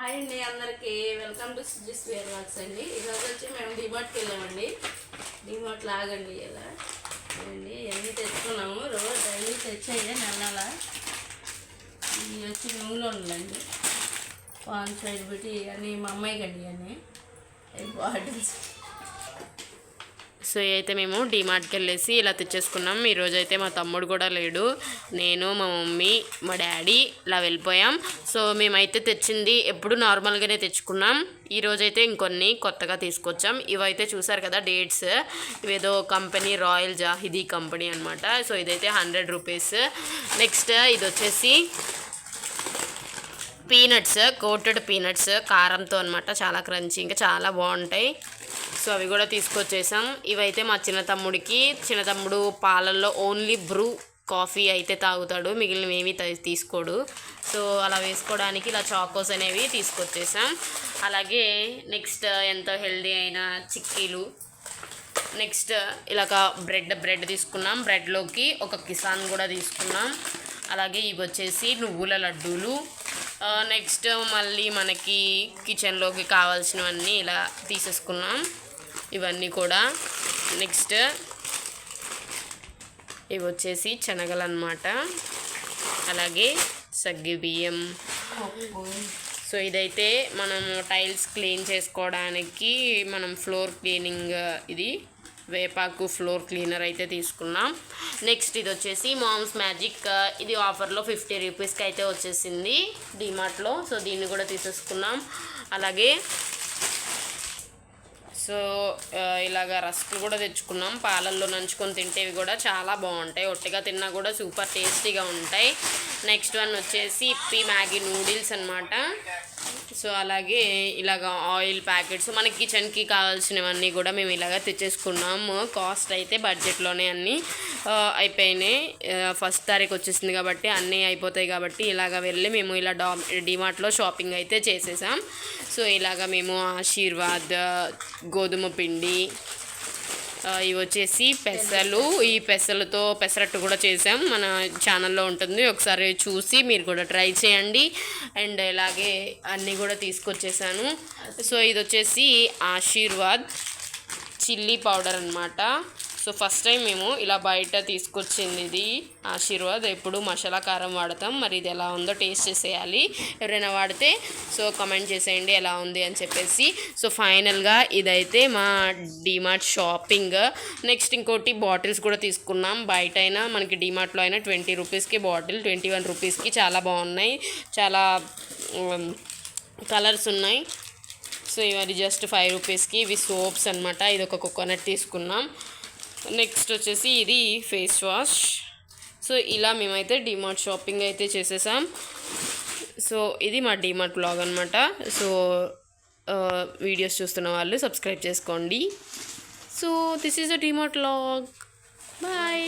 Hi అండి అందరికీ. Welcome to Suji's wear works అండి ఈరోజు వచ్చి మేము డిమార్ట్కి వెళ్ళామండి. డిమార్ట్ లాగండి ఇలా. అండి ఇవన్నీ తెచ్చుకున్నాము. రోజు డైలీ తెచ్చాయి నెల ఇవి వచ్చి నూనెలో ఉండండి పాన్ సైడ్ పెట్టి ఇవన్నీ మా అమ్మాయికి అండి ఇవన్నీ బాటిల్స్. సో అయితే మేము డీమార్ట్కి వెళ్ళేసి ఇలా తెచ్చేసుకున్నాం. ఈరోజు అయితే మా తమ్ముడు కూడా లేడు. నేను మా మమ్మీ మా డాడీ ఇలా వెళ్ళిపోయాం. సో మేమైతే తెచ్చింది ఎప్పుడు నార్మల్గానే తెచ్చుకున్నాం. ఈరోజు అయితే ఇంకొన్ని కొత్తగా తీసుకొచ్చాం. ఇవైతే చూసారు కదా డేట్స్. ఇవేదో కంపెనీ రాయల్ జాహిదీ కంపెనీ అనమాట సో ఇదైతే హండ్రెడ్ రూపీస్. నెక్స్ట్ ఇది వచ్చేసి పీనట్స్ కోటెడ్ పీనట్స్ కారంతో అనమాట చాలా క్రంచీ ఇంకా చాలా బాగుంటాయి. సో అవి కూడా తీసుకొచ్చేసాం. ఇవైతే మా చిన్న తమ్ముడికి చిన్న తమ్ముడు పాలల్లో ఓన్లీ బ్రూ కాఫీ అయితే తాగుతాడు మిగిలినవి ఏమీ త- తీసుకోడు. సో అలా వేసుకోవడానికి ఇలా చాకోస్ అనేవి తీసుకొచ్చేసాం. అలాగే నెక్స్ట్ ఎంతో హెల్దీ అయిన చిక్కీలు. నెక్స్ట్ ఇలాగ బ్రెడ్ బ్రెడ్ తీసుకున్నాం. బ్రెడ్లోకి ఒక కిసాన్ కూడా తీసుకున్నాం. అలాగే ఇవి వచ్చేసి నువ్వుల లడ్డూలు. నెక్స్ట్ మళ్ళీ మనకి కిచెన్లోకి కావాల్సినవన్నీ ఇలా తీసేసుకున్నాం. ఇవన్నీ కూడా నెక్స్ట్ ఇవి వచ్చేసి శనగలు అనమాట అలాగే సగ్గి బియ్యం. సో ఇదైతే మనం టైల్స్ క్లీన్ చేసుకోవడానికి మనం ఫ్లోర్ క్లీనింగ్ ఇది వేపాకు ఫ్లోర్ క్లీనర్ అయితే తీసుకున్నాం. నెక్స్ట్ ఇది వచ్చేసి మామ్స్ మ్యాజిక్. ఇది ఆఫర్లో ఫిఫ్టీ రూపీస్కి అయితే వచ్చేసింది. డిమార్ట్లో. సో దీన్ని కూడా తీసేసుకున్నాం. అలాగే సో ఇలాగ రస్కులు కూడా తెచ్చుకున్నాం. పాలల్లో నంచుకొని తింటేవి కూడా చాలా బాగుంటాయి. ఒట్టిగా తిన్నా కూడా సూపర్ టేస్టీగా ఉంటాయి. నెక్స్ట్ వన్ వచ్చేసి ఇప్పి మ్యాగీ నూడిల్స్ అనమాట సో అలాగే ఇలాగ ఆయిల్ ప్యాకెట్స్ మనకి కిచెన్కి కావాల్సినవన్నీ కూడా మేము ఇలాగ తెచ్చేసుకున్నాము కాస్ట్ అయితే బడ్జెట్లోనే అన్నీ అయిపోయినాయి. ఫస్ట్ తారీఖు వచ్చేసింది కాబట్టి అన్నీ అయిపోతాయి కాబట్టి ఇలాగ వెళ్ళి మేము ఇలా డా డిమార్ట్లో షాపింగ్ అయితే చేసేసాం. సో ఇలాగ మేము ఆశీర్వాద్ గోధుమ పిండి ఇవి వచ్చేసి పెసలు. ఈ పెసలతో పెసరట్టు కూడా చేసాం మన ఛానల్లో ఉంటుంది. ఒకసారి చూసి మీరు కూడా ట్రై చేయండి. అండ్ ఇలాగే అన్నీ కూడా తీసుకొచ్చేసాను. సో ఇది వచ్చేసి ఆశీర్వాద్ చిల్లీ పౌడర్ అనమాట సో ఫస్ట్ టైం మేము ఇలా బయట తీసుకొచ్చింది ఇది. ఆశీర్వాద్ ఎప్పుడు మసాలా కారం వాడతాం. మరి ఇది ఎలా ఉందో టేస్ట్ చేసేయాలి. ఎవరైనా వాడితే సో కమెంట్ చేసేయండి ఎలా ఉంది అని చెప్పేసి. సో ఫైనల్గా ఇదైతే మా డిమార్ట్ షాపింగ్ నెక్స్ట్ ఇంకోటి బాటిల్స్ కూడా తీసుకున్నాం. బయట అయినా మనకి డిమార్ట్లో అయినా ట్వంటీ రూపీస్కి బాటిల్ ట్వంటీ వన్ రూపీస్కి చాలా బాగున్నాయి. చాలా కలర్స్ ఉన్నాయి. సో ఇవి జస్ట్ ఫైవ్ రూపీస్కి. ఇవి సోప్స్ అనమాట ఇది ఒక కోకోనట్ తీసుకున్నాం. నెక్స్ట్ వచ్చేసి ఇది ఫేస్ వాష్. సో ఇలా మేమైతే డిమార్ట్ షాపింగ్ అయితే చేసేసాం. సో ఇది మా డిమార్ట్ బ్లాగ్ అనమాట సో వీడియోస్ చూస్తున్న వాళ్ళు సబ్స్క్రైబ్ చేసుకోండి. So this is a DMart vlog bye